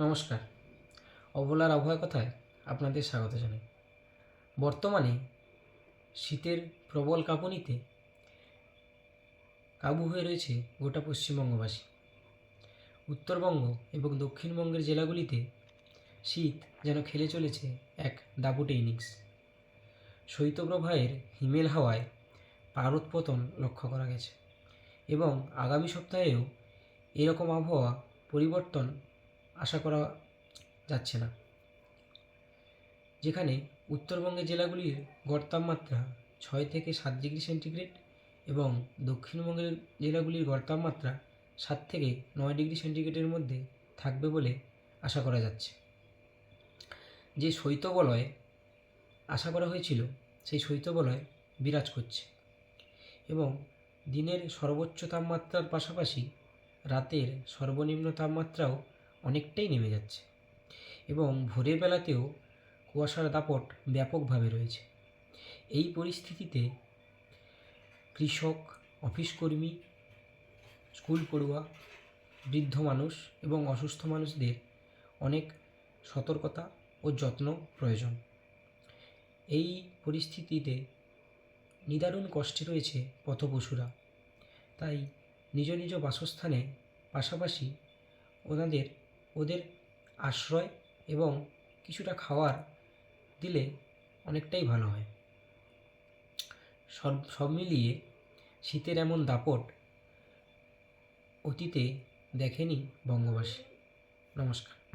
নমস্কার। অবলার আবহাওয়া কথায় আপনাদের স্বাগত জানাই। বর্তমানে শীতের প্রবল কাঁপুনিতে কাবু হয়ে রয়েছে গোটা পশ্চিমবঙ্গবাসী। উত্তরবঙ্গ এবং দক্ষিণবঙ্গের জেলাগুলিতে শীত যেন খেলে চলেছে এক দাপুটে ইনিংস। শৈত্যপ্রবাহের হিমেল হাওয়ায় পারদপতন লক্ষ্য করা গেছে এবং আগামী সপ্তাহেও এরকম আবহাওয়া পরিবর্তন আশা করা যাচ্ছে না। যেখানে উত্তরবঙ্গের জেলাগুলির গড় তাপমাত্রা ছয় থেকে সাত ডিগ্রি সেন্টিগ্রেড এবং দক্ষিণবঙ্গের জেলাগুলির গড় তাপমাত্রা সাত থেকে নয় ডিগ্রি সেন্টিগ্রেডের মধ্যে থাকবে বলে আশা করা যাচ্ছে। যে শৈত্যবলয় আশা করা হয়েছিল, সেই শৈত্যবলয় বিরাজ করছে এবং দিনের সর্বোচ্চ তাপমাত্রার পাশাপাশি রাতের সর্বনিম্ন তাপমাত্রাও অনেকটাই নেমে যাচ্ছে এবং ভোরের বেলাতেও কুয়াশার দাপট ব্যাপকভাবে রয়েছে। এই পরিস্থিতিতে কৃষক অফিস কর্মী স্কুল পড়ুয়া, বৃদ্ধ মানুষ এবং অসুস্থ মানুষদের অনেক সতর্কতা ও যত্ন প্রয়োজন। এই পরিস্থিতিতে নিদারুণ কষ্টে রয়েছে পথপশুরা। তাই নিজ নিজ বাসস্থানে পাশাপাশি ওনাদের ওদের আশ্রয় এবং কিছুটা খাওয়ার দিলে অনেকটাই ভালো হয়। সব সব মিলিয়ে শীতের এমন দাপট অতীতে দেখেনি বঙ্গবাসী। নমস্কার।